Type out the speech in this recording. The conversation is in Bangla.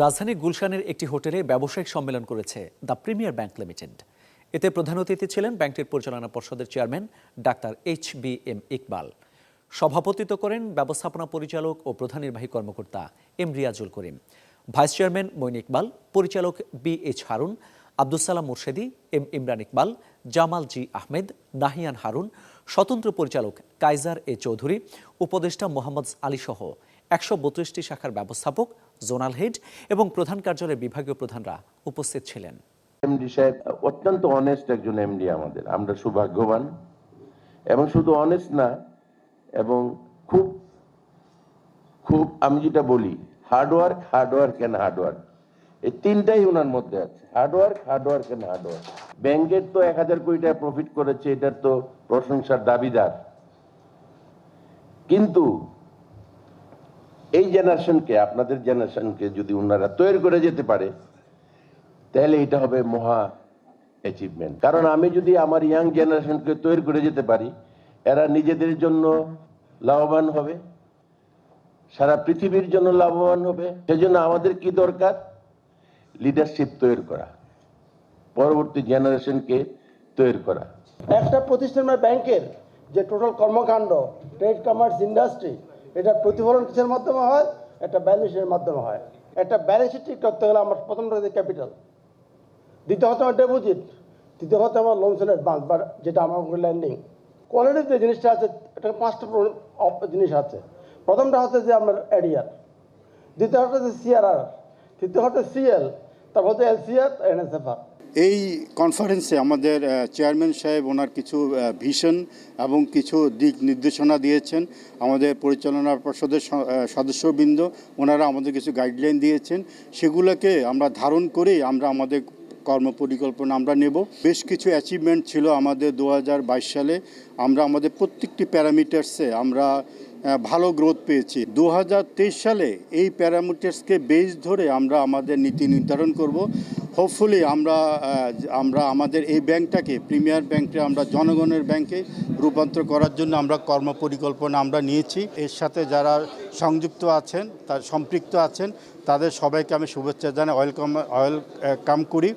রাজধানী গুলশানের একটি হোটেলে ব্যবসায়িক সম্মেলন করেছে দ্য প্রিমিয়ার ব্যাংক লিমিটেড। এতে প্রধান অতিথি ছিলেন ব্যাংকটির পরিচালনা পর্ষদের চেয়ারম্যান ডাক্তার এইচ বি এম ইকবাল। সভাপতিত্ব করেন ব্যবস্থাপনা পরিচালক ও প্রধান নির্বাহী কর্মকর্তা M Riazul Karim. Vice chairman Moin Iqbal, পরিচালক B H Harun Abdul Salam Murshedi, M Imran Iqbal, Jamal G Ahmed, Nahian Harun, স্বতন্ত্র পরিচালক কাইজার এ চৌধুরী, উপদেষ্টা মোহাম্মদ আলী সহ একশো বত্রিশটি শাখার ব্যবস্থাপক, জোনাল হেড এবং প্রধান কার্যালয়ের বিভাগীয় প্রধানরা উপস্থিত ছিলেন। এমডি সাহেব, অত্যন্ত অনেস্ট একজন এমডি আমাদের। আমরা সৌভাগ্যবান এবং শুধু অনেস্ট না, এবং খুব খুব আমি যেটা বলি হার্ডওয়ার্ক হার্ডওয়ার্ক অ্যান্ড হার্ডওয়ার্ক এই তিনটাই ওনার মধ্যে আছে। হার্ডওয়ার্ক হার্ডওয়ার্ক অ্যান্ড হার্ডওয়ার্ক ব্যাংকের তো এক হাজার কোটি টাকা প্রফিট করেছে, এটার তো প্রশংসার দাবিদার। কিন্তু এই জেনারেশনকে, আপনাদের জেনারেশনকে যদি ওনারা তৈরি করে যেতে পারে, তাহলে এটা হবে মহা অ্যাচিভমেন্ট কারণ আমি যদি আমার ইয়াং জেনারেশনকে তৈরি করে যেতে পারি, এরা নিজেদের জন্য লাভবান হবে, সারা পৃথিবীর জন্য লাভবান হবে। সেজন্য আমাদের কি দরকার? লিডারশিপ তৈরি করা, পরবর্তী জেনারেশনকে তৈরি করা। একটা প্রতিষ্ঠান ব্যাংকের, যে টোটাল কর্মকাণ্ড ট্রেড কমার্স ইন্ডাস্ট্রি এটার প্রতিফলন কিসের মাধ্যমে হয়? একটা ব্যালেন্স শিটের মাধ্যমে হয়। একটা ব্যালেন্স শিট ঠিক করতে গেলে আমার প্রথম রয়েছে ক্যাপিটাল দ্বিতীয় হচ্ছে আমার ডেপোজিট তৃতীয় হচ্ছে আমার লোন সেল অ্যাডভান্স বা যেটা আমার ল্যান্ডিং কোয়ালিটির যে জিনিসটা আছে, এটা পাঁচটা জিনিস আছে। প্রথমটা হচ্ছে যে আমার এডিআর দ্বিতীয় হচ্ছে সিআরআর তৃতীয় হচ্ছে সিএল তারপর হচ্ছে এলসিআর এনএসএফআর এই কনফারেন্সে আমাদের চেয়ারম্যান সাহেব ওনার কিছু ভিশন এবং কিছু দিক নির্দেশনা দিয়েছেন। আমাদের পরিচালনা পর্ষদের সদস্যবৃন্দ, ওনারা আমাদের কিছু গাইডলাইন দিয়েছেন। সেগুলোকে আমরা ধারণ করেই আমরা আমাদের কর্ম পরিকল্পনা আমরা নেব। বেশ কিছু অ্যাচিভমেন্ট ছিল আমাদের দু হাজার বাইশ সালে। আমরা আমাদের প্রত্যেকটি প্যারামিটার্সে আমরা ভালো গ্রোথ পেয়েছি। দু সালে এই প্যারামিটার্সকে বেস ধরে আমরা আমাদের নীতি নির্ধারণ করব। হোপফুলি আমরা আমরা আমাদের এই ব্যাংকটাকে প্রিমিয়ার ব্যাংকে আমরা জনগণের ব্যাংকে রূপান্তর করার জন্য আমরা কর্ম পরিকল্পনা আমরা নিয়েছি। এর সাথে যারা সংযুক্ত আছেন, তার সম্পৃক্ত আছেন, তাদের সবাইকে আমি শুভেচ্ছা জানাই। ওয়েলকাম ওয়েলকাম করি।